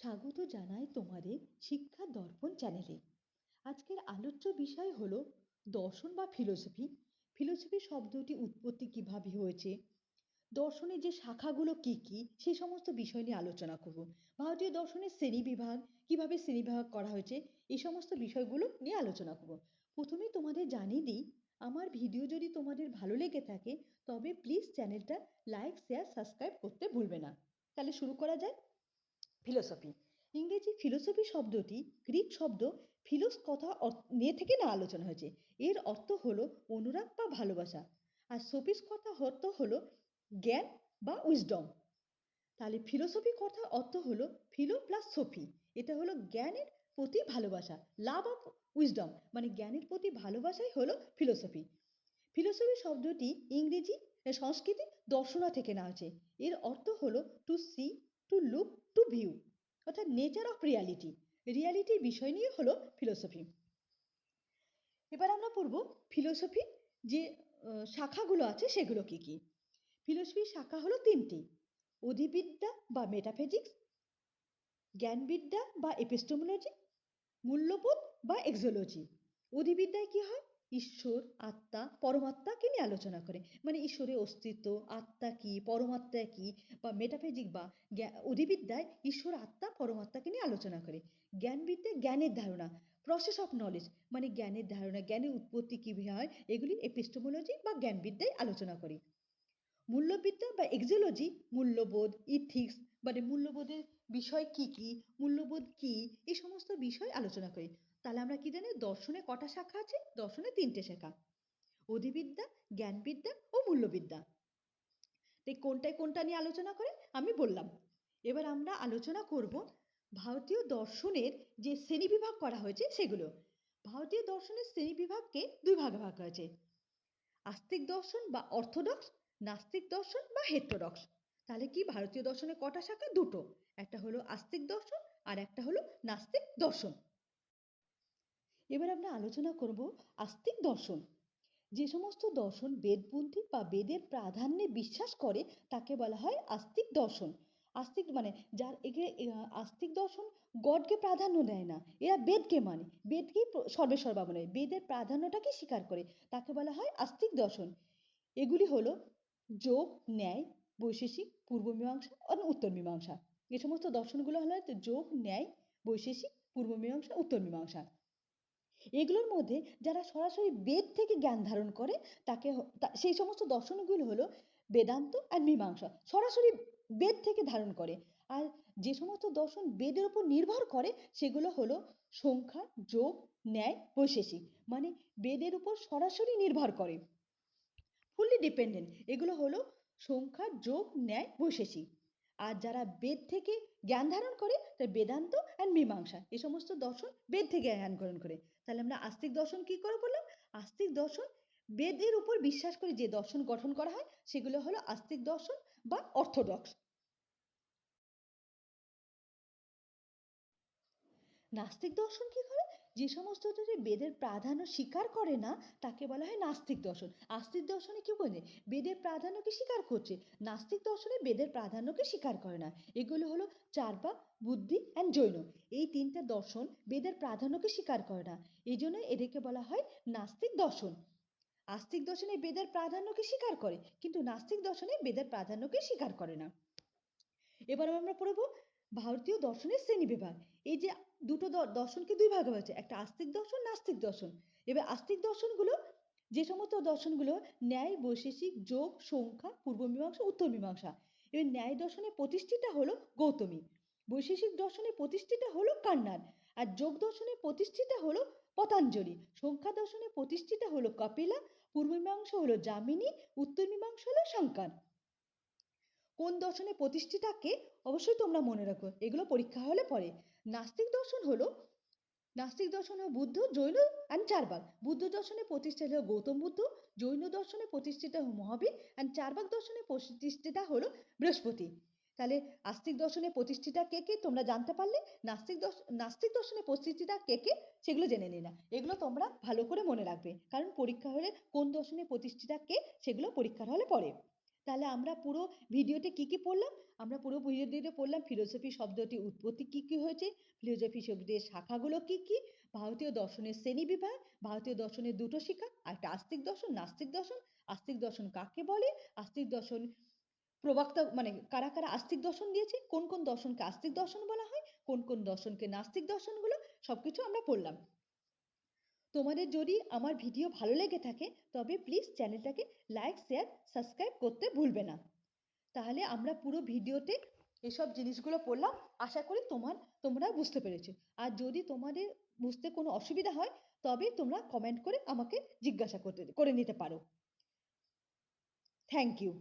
স্বাগত জানাই তোমাদের শিক্ষা দর্পণ চ্যানেলে। আজকের আলোচ্য বিষয় হলো দর্শন বা ফিলোসফি। ফিলোসফি শব্দটি উৎপত্তি কীভাবে হয়েছে? দর্শনের যে শাখাগুলো কি কি সেই সমস্ত বিষয় নিয়ে আলোচনা করব। ভারতীয় দর্শনের শ্রেণীবিভাগ কীভাবে শ্রেণীবিভাগ করা হয়েছে, এই সমস্ত বিষয়গুলো নিয়ে আলোচনা করব। প্রথমেই তোমাদের জানিয়ে দিই, আমার ভিডিও যদি তোমাদের ভালো লেগে থাকে, তবে প্লিজ চ্যানেলটা লাইক শেয়ার সাবস্ক্রাইব করতে ভুলবে না। তাহলে শুরু করা যায় ফিলোসফি ইংরেজি ফিলোসফি শব্দটি গ্রিক শব্দ ফিলোস কথা নিয়ে থেকে না আলোচনা হয়েছে। এর অর্থ হলো অনুরাগ বা ভালোবাসা। আর সফিস কথা অর্থ হলো জ্ঞান বা উইজডম তাহলে ফিলোসফি কথা অর্থ হলো ফিলো প্লাস সফি এটা হলো জ্ঞানের প্রতি ভালোবাসা লাভ অফ উইজডম মানে জ্ঞানের প্রতি ভালোবাসাই হলো ফিলোসফি ফিলোসফি শব্দটি ইংরেজি সংস্কৃতি দর্শনা থেকে নেওয়া হয়েছে। এর অর্থ হলো to see to look to view অর্থাৎ নেচার অফ রিয়ালিটি রিয়ালিটির বিষয় নিয়ে হলো ফিলোসফি এবার আমরা পড়ব ফিলোসফি যে শাখাগুলো আছে সেগুলো কি কি? ফিলোসফির শাখা হলো তিনটি, অধিবিদ্যা বা মেটাফিজিক্স জ্ঞানবিদ্যা বা এপিস্টোমোলজি মূল্যবোধ বা এক্সোলজি অধিবিদ্যায় কি হয়? ঈশ্বর, আত্মা পরমাত্মাকে নিয়ে আলোচনা করে। মানে ঈশ্বরের অস্তিত্ব, আত্মা কি, পরমাত্মা কি বা মেটাফিজিক বা অধিবিদ্যায় ঈশ্বর, আত্মা পরমাত্মাকে নিয়ে আলোচনা করে। জ্ঞানবিদ্যায় জ্ঞানের ধারণা প্রসেস অফ নলেজ মানে জ্ঞানের ধারণা, জ্ঞানের উৎপত্তি কীভাবে হয়, এগুলি এপিস্টোমোলজি বা জ্ঞানবিদ্যায় আলোচনা করে। মূল্যবিদ্যা বা এক্সোলজি মূল্যবোধ ইথিক্স মানে মূল্যবোধের বিষয় কি কি, মূল্যবোধ কি, এই সমস্ত বিষয় আলোচনা করি। তাহলে আমরা কি জানি? দর্শনে কটা শাখা আছে? দর্শনে তিনটে শাখা। অধিবিদ্যা, জ্ঞানবিদ্যা ও মূল্যবিদ্যা। তাই কোনটায় কোনটা নিয়ে আলোচনা করে? আমি বললাম। এবার আমরা আলোচনা করব ভারতীয় দর্শনের যে শ্রেণীবিভাগ করা হয়েছে সেগুলো। ভারতীয় দর্শনের শ্রেণীবিভাগকে দুই ভাগে ভাগ হয়েছে। আস্তিক দর্শন বা অর্থোডক্স, নাস্তিক দর্শন বা হেটেরোডক্স। তাহলে কি ভারতীয় দর্শনের কটা শাখা? দুটো। একটা হলো আস্তিক দর্শন আর একটা হলো নাস্তিক দর্শন। এবার আমরা আলোচনা করব আস্তিক দর্শন। যে সমস্ত দর্শন বেদপন্থী বা বেদের প্রাধান্যে বিশ্বাস করে, তাকে বলা হয় আস্তিক দর্শন। আস্তিক মানে যার একে আস্তিক দর্শন গডকে প্রাধান্য দেয় না, এরা বেদকে মানে। বেদকেই সর্বেসর্বা মানে বেদের প্রাধান্যটাকে স্বীকার করে, তাকে বলা হয় আস্তিক দর্শন। এগুলি হলো যোগ, ন্যায়, বৈশেষিক, পূর্ব মীমাংসা আর উত্তর মীমাংসা। এ সমস্ত দর্শনগুলো হলো যোগ, ন্যায়, বৈশেষিক, পূর্ব মীমাংসা, উত্তর মীমাংসা। এগুলোর মধ্যে যারা সরাসরি বেদ থেকে জ্ঞান ধারণ করে, তাকে সেই সমস্ত দর্শনগুলো হলো বেদান্ত আর মীমাংসা। সরাসরি বেদ থেকে ধারণ করে। আর যে সমস্ত দর্শন বেদের উপর নির্ভর করে, সেগুলো হলো সংখ্যা, যোগ, ন্যায়, বৈশেষিক। মানে বেদের উপর সরাসরি নির্ভর করে। ফুললি ডিপেন্ডেন্ট এগুলো হলো সংখ্যা, যোগ, ন্যায়, বৈশেষিক। আর যারা বেদ থেকে জ্ঞান ধারণ করে, তার বেদান্ত আর মীমাংসা। এই সমস্ত দর্শন বেদ থেকে জ্ঞান গ্রহণ করে। তাহলে আমরা আস্তিক দর্শন কি করে বললাম আস্তিক দর্শন বেদের উপর বিশ্বাস করে যে দর্শন গঠন করা হয়, সেগুলো হলো আস্তিক দর্শন বা অর্থোডক্স। নাস্তিক দর্শন কি করে? যে সমস্ত বেদের প্রাধান্য স্বীকার করে না, তাকে বলা হয় নাস্তিক দর্শন। আস্তিক দর্শনে কি বলে বেদের প্রাধান্যকে স্বীকার করছে। নাস্তিক দর্শনে বেদের প্রাধান্যকে স্বীকার করে না। এগুলো হলো চারবাক বুদ্ধি অ্যান্ড জৈন। এই তিনটা দর্শন বেদের প্রাধান্যকে স্বীকার করে না। এই জন্য এদেরকে বলা হয় নাস্তিক দর্শন। আস্তিক দর্শনে বেদের প্রাধান্যকে স্বীকার করে, কিন্তু নাস্তিক দর্শনে বেদের প্রাধান্যকে স্বীকার করে না। এবার আমরা পড়ব ভারতীয় দর্শনের শ্রেণীবিভাগ এই যে দুটো দর্শনকে দুই ভাগে হয়েছে একটা আস্তিক দর্শন, নাস্তিক দর্শন। এবার আস্তিক দর্শনগুলো, যে সমস্ত দর্শনগুলো ন্যায়, বৈশেষিক, যোগ, সংখ্যা, পূর্ব মীমাংসা, উত্তর মীমাংসা। এবার ন্যায় দর্শনের প্রতিষ্ঠিতা হলো গৌতমী। বৈশেষিক দর্শনের প্রতিষ্ঠিতা হলো কান্নার আর যোগ দর্শনের প্রতিষ্ঠিতা হলো পতাঞ্জলি। সংখ্যা দর্শনের প্রতিষ্ঠিতা হলো কপিলা। পূর্ব মীমাংসা হলো যামিনী। উত্তর মীমাংসা হলো শঙ্কর। কোন দর্শনের প্রতিষ্ঠিতাকে অবশ্যই তোমরা মনে রাখো। এগুলো পরীক্ষা হলে পরে। নাস্তিক দর্শন হলো, নাস্তিক দর্শন বুদ্ধ, জৈন অ্যান্ড চারবাক। বুদ্ধ দর্শনে প্রতিষ্ঠা হলো গৌতম বুদ্ধ, জৈন দর্শনে প্রতিষ্ঠিতা মহাবীর অ্যান্ড চারবাক দর্শনে প্রতিষ্ঠিতা হলো বৃহস্পতি। তাহলে আস্তিক দর্শনে প্রতিষ্ঠিতা কে কে তোমরা জানতে পারলে? নাস্তিক নাস্তিক দর্শনে প্রতিষ্ঠিতা কে কে? সেগুলো জেনে নিলাম এগুলো তোমরা ভালো করে মনে রাখবে। কারণ পরীক্ষা হলে কোন দর্শনে প্রতিষ্ঠিতা কে? সেগুলো পরীক্ষার হলে পড়ে তাহলে আমরা পুরো ভিডিওতে কি কি পড়লাম? আমরা পুরো ভিডিওতে পড়লাম ফিলোসফি শব্দটি উৎপত্তি কি কি হয়েছে? ফিলোসফি শব্দের শাখাগুলো কি কি? ভারতীয় দর্শনের শ্রেণি বিভাগ, ভারতীয় দর্শনের দুটো শিক্ষা আর একটা আস্তিক দর্শন, নাস্তিক দর্শন। আস্তিক দর্শন কাকে বলে? আস্তিক দর্শন প্রবক্তা মানে কারা কারা আস্তিক দর্শন দিয়েছে? কোন কোন দর্শনকে আস্তিক দর্শন বলা হয়? কোন কোন দর্শনকে নাস্তিক দর্শনগুলো সব কিছু আমরা পড়লাম। তোমাদের যদি আমার ভিডিও ভালো লেগে থাকে, তবে প্লিজ চ্যানেলটাকে লাইক শেয়ার সাবস্ক্রাইব করতে ভুলবে না। তাহলে আমরা পুরো ভিডিওতে এসব জিনিসগুলো পড়লাম, আশা করি তোমার, তোমরা বুঝতে পেরেছ। আর যদি তোমাদের বুঝতে কোনো অসুবিধা হয়, তবে তোমরা কমেন্ট করে আমাকে জিজ্ঞাসা করতে, করে নিতে পারো। Thank you